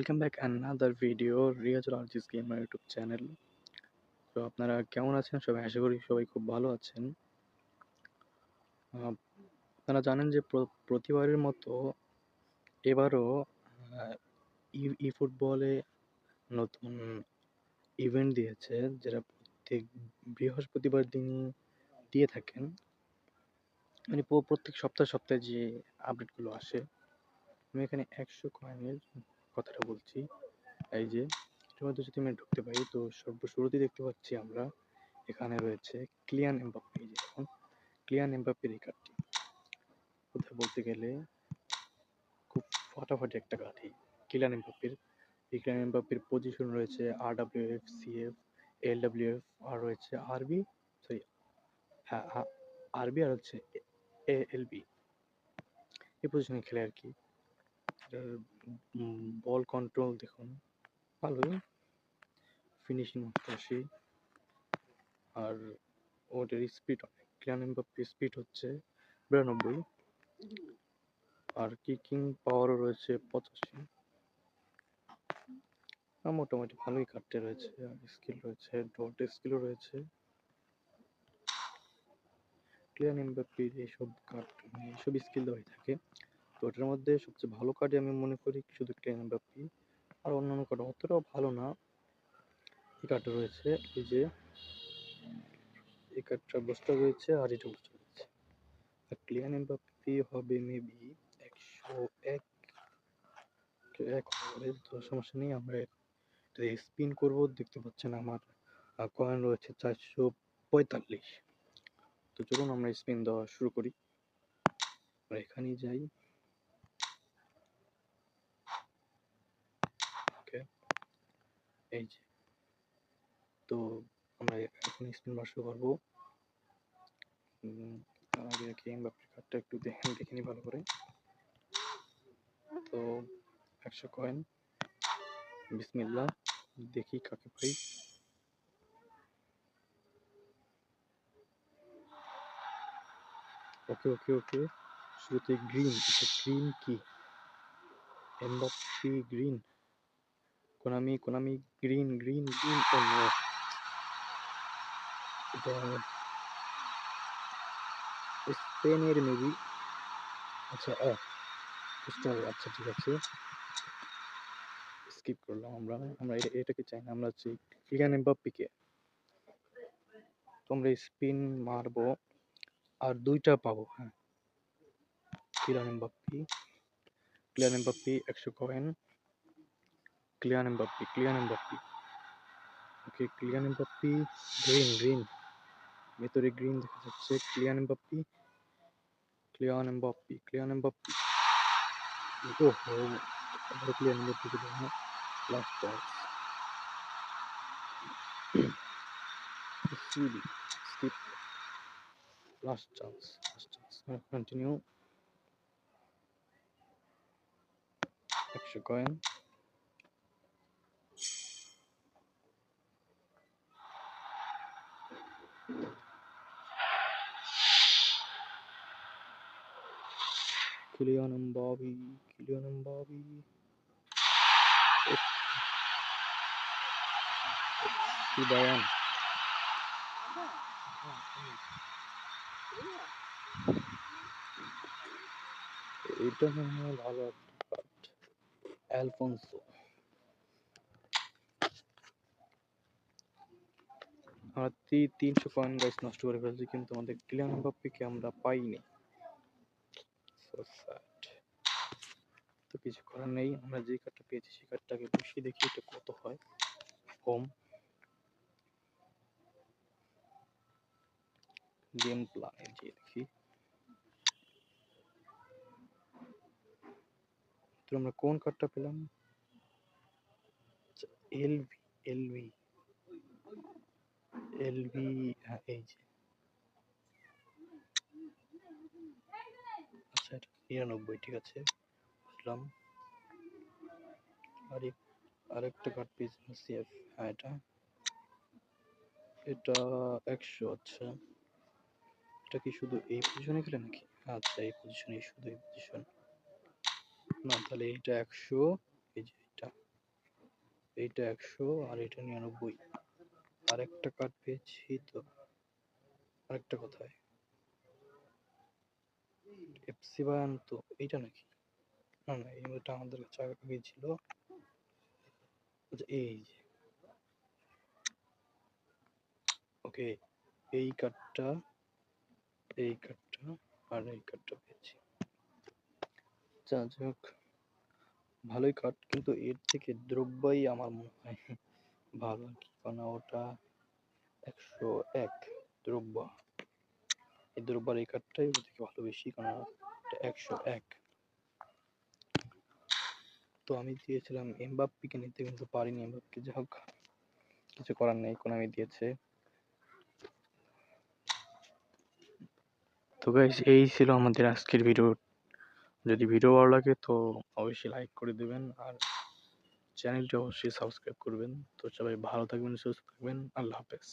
Welcome back another video Riazul Arjis gamer YouTube channel তো আপনারা কেমন আছেন? সবাই আশা করি সবাই খুব ভালো আছেন। আপনারা জানেন যে প্র- প্রতিবারের মতো এবারও ই ফুটবলে নতুন ইভেন্ট দিয়েছে, যেটা প্রত্যেক বৃহস্পতিবার দিন দিয়ে থাকেন। মানে প্র- প্রত্যেক সপ্তাহে সপ্তাহে যে আপডেটগুলো আসে, আমি এখানে একশো কয়েনের কথাটা বলছি, এই যে এটার মধ্যে যদি আমি ঢুকতে পারি, তো সর্ব শুরুতেই দেখতে পাচ্ছি আমরা এখানে রয়েছে ক্লিয়ান এমবাপ্পে যে দেখুন ক্লিয়ান এমবাপ্পের এই কার্ডটি কোথায় বলতে গেলে খুব ফাটাফাটি একটা এই ক্লিয়ান এমবাপ্পের ক্লিয়ান এমবাপ্পের পজিশন রয়েছে আর W F C F L W F আর রয়েছে আরবি সরি হ্যাঁ আরবি আর হচ্ছে এ এল বি এই পজিশনে খেলে আর কি। এটার বল কন্ট্রোল দেখুন, ভালোই। ফিনিশিং অষ্টআশি আর ওটার স্পিড অনেক। ক্লিয়ান স্পিড হচ্ছে বিরানব্বই। আর কিকিং পাওয়ারও রয়েছে পঁচাশি। মোটামুটি ভালোই কাটতে রয়েছে। আর স্কিল রয়েছে ডট স্কিলও রয়েছে। ক্লিয়ান এমবাপ্পির এইসব মানে এইসব স্কিল দেওয়াই থাকে। তো ওটার মধ্যে সবচেয়ে ভালো কার্ডই আমি মনে করি শুধু ক্লিয়ান এমবাপ্পি আর অন্যান্য কার্ড অতটাও ভালো না। এই কার্ডটা রয়েছে, এই যে, এই কার্ডটা বস্তা রয়েছে আর এটা বস্তা রয়েছে। আর ক্লিয়ান এমবাপ্পি হবে মেবি একশো এক এক হবে, তো সমস্যা নেই, আমরা এটা স্পিন করব, দেখতে পাচ্ছেন আমার কয়েন রয়েছে চারশো পঁয়তাল্লিশ। তো চলুন আমরা স্পিন দেওয়া শুরু করি। আমরা এখানেই যাই ওকে এই যে। তো আমরা এখন স্পিন শুরু করব। তার আগে কি এমবাপ্পের কার্ডটা একটু দেখে দেখে নিই ভালো করে। তো একশো কয়েন বিসমিল্লাহ, দেখি কাকে পাই। ওকে ওকে ওকে শুরুতে গ্রিন গ্রিন কি? Mbappe green Konami Konami green green green oh no এটা স্পেনের মেবি আচ্ছা ক্রিস্টাল আচ্ছা ঠিক আছে। স্কিপ করলাম আমরা। আমরা এটা, এটাকে চাই না, আমরা হচ্ছে কিলিয়ান এমবাপ্পিকে তোমরা স্পিন মারবো, আর দুইটা পাবো হ্যাঁ। কিলিয়ান এমবাপ্পি ক্লিয়ান এমবাপ্পি একশো coin Kylian Mbappe Kylian Mbappe okay Kylian Mbappe green green ভেতরে গ্রিন দেখা যাচ্ছে Kylian Mbappe Kylian Mbappe Kylian Mbappe ও হো আবার ক্লিয়ান এমবাপ্পি কে দেবো last chance CB skip last chance last chance continue একশো coin Kylian Mbappe, Kylian Mbappe. কি বায়ান এটা মনে হয় ভালো একটা কার্ড অ্যালফোনসো আমরা তিনশো কয়েন গাইস নষ্ট করে ফেলছি, কিন্তু আমাদের ক্লিয়ান বাপ্পিকে আমরা পাইনি. তো কিছু করার নেই, আমরা যে কার্ডটা পেয়েছি সেই কার্ডটাকে বেশি দেখি এটা কত হয়। কম গেম প্ল্যানে দেখি। তো আমরা কোন কার্ডটা পেলাম? এলভি এলভি যে। আচ্ছা নিরানব্বই, ঠিক আছে। বুঝলাম। আর আরেকটা সিএফ হ্যাঁ এটা। এটা একশো আচ্ছা। এটা কি শুধু এই পজিশনে খেলে নাকি? আচ্ছা এই পজিশনে শুধু এই পজিশন না, তাহলে এটা একশো, এই যে এটা এইটা একশো আর এটা নিরানব্বই। আর একটা কার্ড পেয়েছি তো। আরেকটা কোথায়? এফসি বায়ান তো, এইটা নাকি? না না এইটা আমাদের কাছে আগে ছিল আচ্ছা এই যে। ওকে এই কার্ডটা এই কার্ডটা আর এই কার্ডটা পেয়েছি। আচ্ছা যাই হোক ভালোই কার্ড কিন্তু এর থেকে দ্রব্যই আমার মনে হয়। ভালো আর ওটা একশো এক দ্রব্য। এই দ্রব্যার এই কার্ডটাই থেকে ভালো বেশি, কারণ একশো এক। তো আমি দিয়েছিলাম এমবাপ্পিকে নিতে, কিন্তু পারিনি এমবাপ্পিকে যাই হোক। কিছু করার নেই কোনামি দিয়েছে। তো গাইস এই ছিল আমাদের আজকের ভিডিও যদি ভিডিও ভালো লাগে তো অবশ্যই লাইক করে দেবেন, আর চ্যানেলটি অবশ্যই সাবস্ক্রাইব করবেন। তো সবাই ভালো থাকবেন সুস্থ থাকবেন। আল্লাহ হাফেজ।